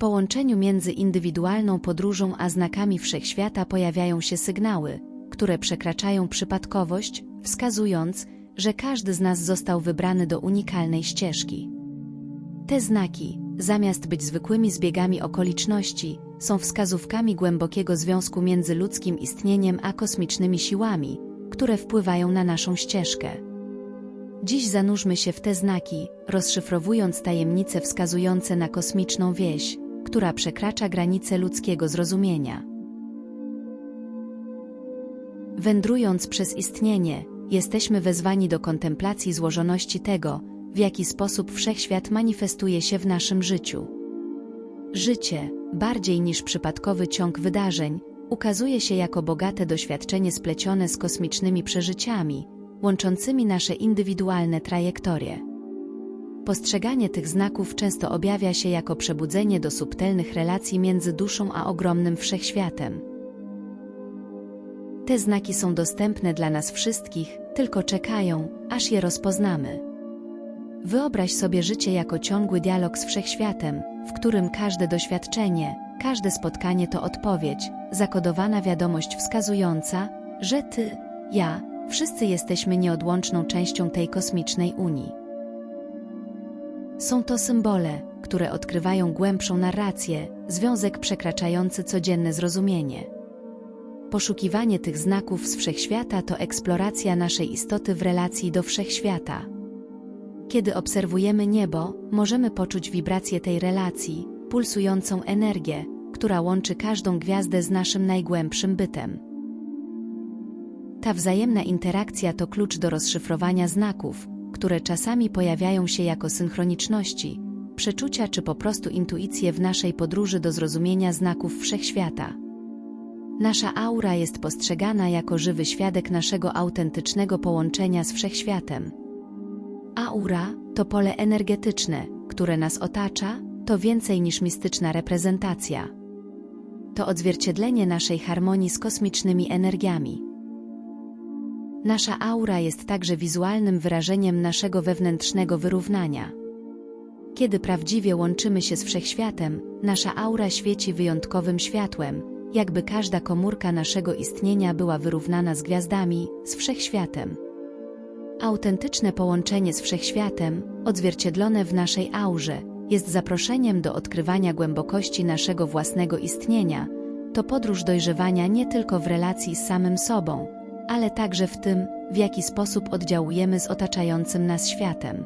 połączeniu między indywidualną podróżą a znakami wszechświata pojawiają się sygnały, które przekraczają przypadkowość, wskazując, że każdy z nas został wybrany do unikalnej ścieżki. Te znaki, zamiast być zwykłymi zbiegami okoliczności, są wskazówkami głębokiego związku między ludzkim istnieniem a kosmicznymi siłami, które wpływają na naszą ścieżkę. Dziś zanurzmy się w te znaki, rozszyfrowując tajemnice wskazujące na kosmiczną wieś, która przekracza granice ludzkiego zrozumienia. Wędrując przez istnienie, jesteśmy wezwani do kontemplacji złożoności tego, w jaki sposób wszechświat manifestuje się w naszym życiu. Życie, bardziej niż przypadkowy ciąg wydarzeń, ukazuje się jako bogate doświadczenie splecione z kosmicznymi przeżyciami, łączącymi nasze indywidualne trajektorie. Postrzeganie tych znaków często objawia się jako przebudzenie do subtelnych relacji między duszą a ogromnym wszechświatem. Te znaki są dostępne dla nas wszystkich, tylko czekają, aż je rozpoznamy. Wyobraź sobie życie jako ciągły dialog z wszechświatem, w którym każde doświadczenie, każde spotkanie to odpowiedź, zakodowana wiadomość wskazująca, że ty, ja, wszyscy jesteśmy nieodłączną częścią tej kosmicznej unii. Są to symbole, które odkrywają głębszą narrację, związek przekraczający codzienne zrozumienie. Poszukiwanie tych znaków z wszechświata to eksploracja naszej istoty w relacji do wszechświata. Kiedy obserwujemy niebo, możemy poczuć wibrację tej relacji, pulsującą energię, która łączy każdą gwiazdę z naszym najgłębszym bytem. Ta wzajemna interakcja to klucz do rozszyfrowania znaków, które czasami pojawiają się jako synchroniczności, przeczucia czy po prostu intuicje w naszej podróży do zrozumienia znaków wszechświata. Nasza aura jest postrzegana jako żywy świadek naszego autentycznego połączenia z wszechświatem. Aura to pole energetyczne, które nas otacza, to więcej niż mistyczna reprezentacja. To odzwierciedlenie naszej harmonii z kosmicznymi energiami. Nasza aura jest także wizualnym wyrażeniem naszego wewnętrznego wyrównania. Kiedy prawdziwie łączymy się z wszechświatem, nasza aura świeci wyjątkowym światłem, jakby każda komórka naszego istnienia była wyrównana z gwiazdami, z wszechświatem. Autentyczne połączenie z wszechświatem, odzwierciedlone w naszej aurze, jest zaproszeniem do odkrywania głębokości naszego własnego istnienia. To podróż dojrzewania nie tylko w relacji z samym sobą, ale także w tym, w jaki sposób oddziałujemy z otaczającym nas światem.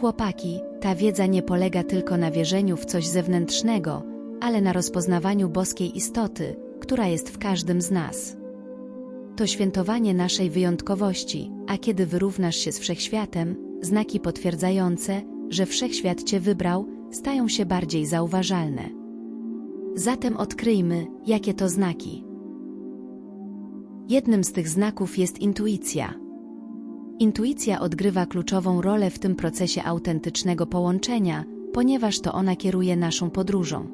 Chłopaki, ta wiedza nie polega tylko na wierzeniu w coś zewnętrznego, ale na rozpoznawaniu boskiej istoty, która jest w każdym z nas. To świętowanie naszej wyjątkowości, a kiedy wyrównasz się z wszechświatem, znaki potwierdzające, że wszechświat Cię wybrał, stają się bardziej zauważalne. Zatem odkryjmy, jakie to znaki. Jednym z tych znaków jest intuicja. Intuicja odgrywa kluczową rolę w tym procesie autentycznego połączenia, ponieważ to ona kieruje naszą podróżą.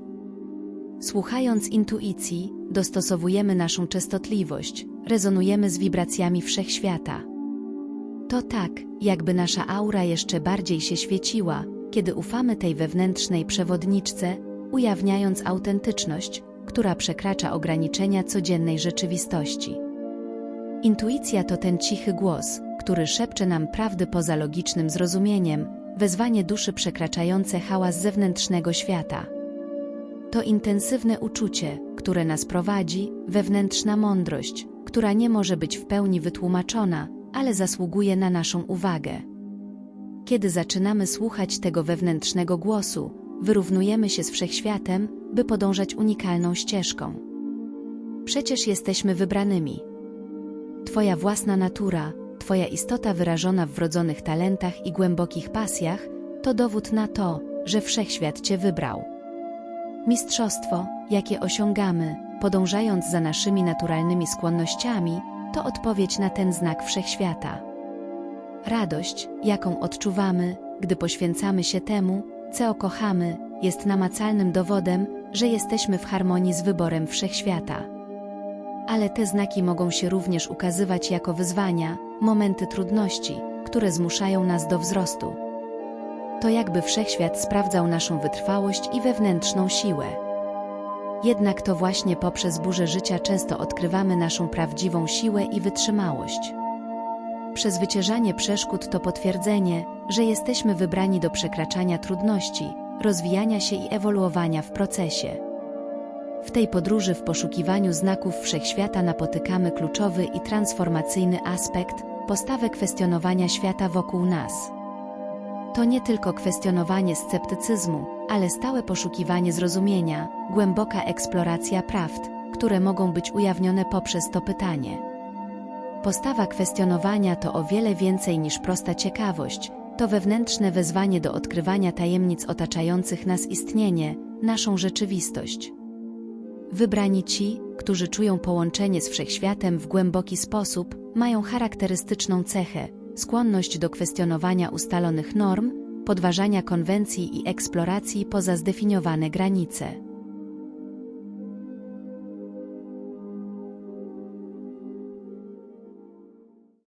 Słuchając intuicji, dostosowujemy naszą częstotliwość, rezonujemy z wibracjami wszechświata. To tak, jakby nasza aura jeszcze bardziej się świeciła, kiedy ufamy tej wewnętrznej przewodniczce, ujawniając autentyczność, która przekracza ograniczenia codziennej rzeczywistości. Intuicja to ten cichy głos, który szepcze nam prawdy poza logicznym zrozumieniem, wezwanie duszy przekraczające hałas zewnętrznego świata. To intensywne uczucie, które nas prowadzi, wewnętrzna mądrość, która nie może być w pełni wytłumaczona, ale zasługuje na naszą uwagę. Kiedy zaczynamy słuchać tego wewnętrznego głosu, wyrównujemy się z wszechświatem, by podążać unikalną ścieżką. Przecież jesteśmy wybranymi. Twoja własna natura, Twoja istota wyrażona w wrodzonych talentach i głębokich pasjach, to dowód na to, że wszechświat Cię wybrał. Mistrzostwo, jakie osiągamy, podążając za naszymi naturalnymi skłonnościami, to odpowiedź na ten znak wszechświata. Radość, jaką odczuwamy, gdy poświęcamy się temu, co kochamy, jest namacalnym dowodem, że jesteśmy w harmonii z wyborem wszechświata. Ale te znaki mogą się również ukazywać jako wyzwania, momenty trudności, które zmuszają nas do wzrostu. to jakby wszechświat sprawdzał naszą wytrwałość i wewnętrzną siłę. Jednak to właśnie poprzez burzę życia często odkrywamy naszą prawdziwą siłę i wytrzymałość. Przezwyciężanie przeszkód to potwierdzenie, że jesteśmy wybrani do przekraczania trudności, rozwijania się i ewoluowania w procesie. W tej podróży w poszukiwaniu znaków wszechświata napotykamy kluczowy i transformacyjny aspekt postawę kwestionowania świata wokół nas. To nie tylko kwestionowanie sceptycyzmu, ale stałe poszukiwanie zrozumienia, głęboka eksploracja prawd, które mogą być ujawnione poprzez to pytanie. Postawa kwestionowania to o wiele więcej niż prosta ciekawość, to wewnętrzne wezwanie do odkrywania tajemnic otaczających nas istnienie, naszą rzeczywistość. Wybrani ci, którzy czują połączenie z wszechświatem w głęboki sposób, mają charakterystyczną cechę skłonność do kwestionowania ustalonych norm, podważania konwencji i eksploracji poza zdefiniowane granice.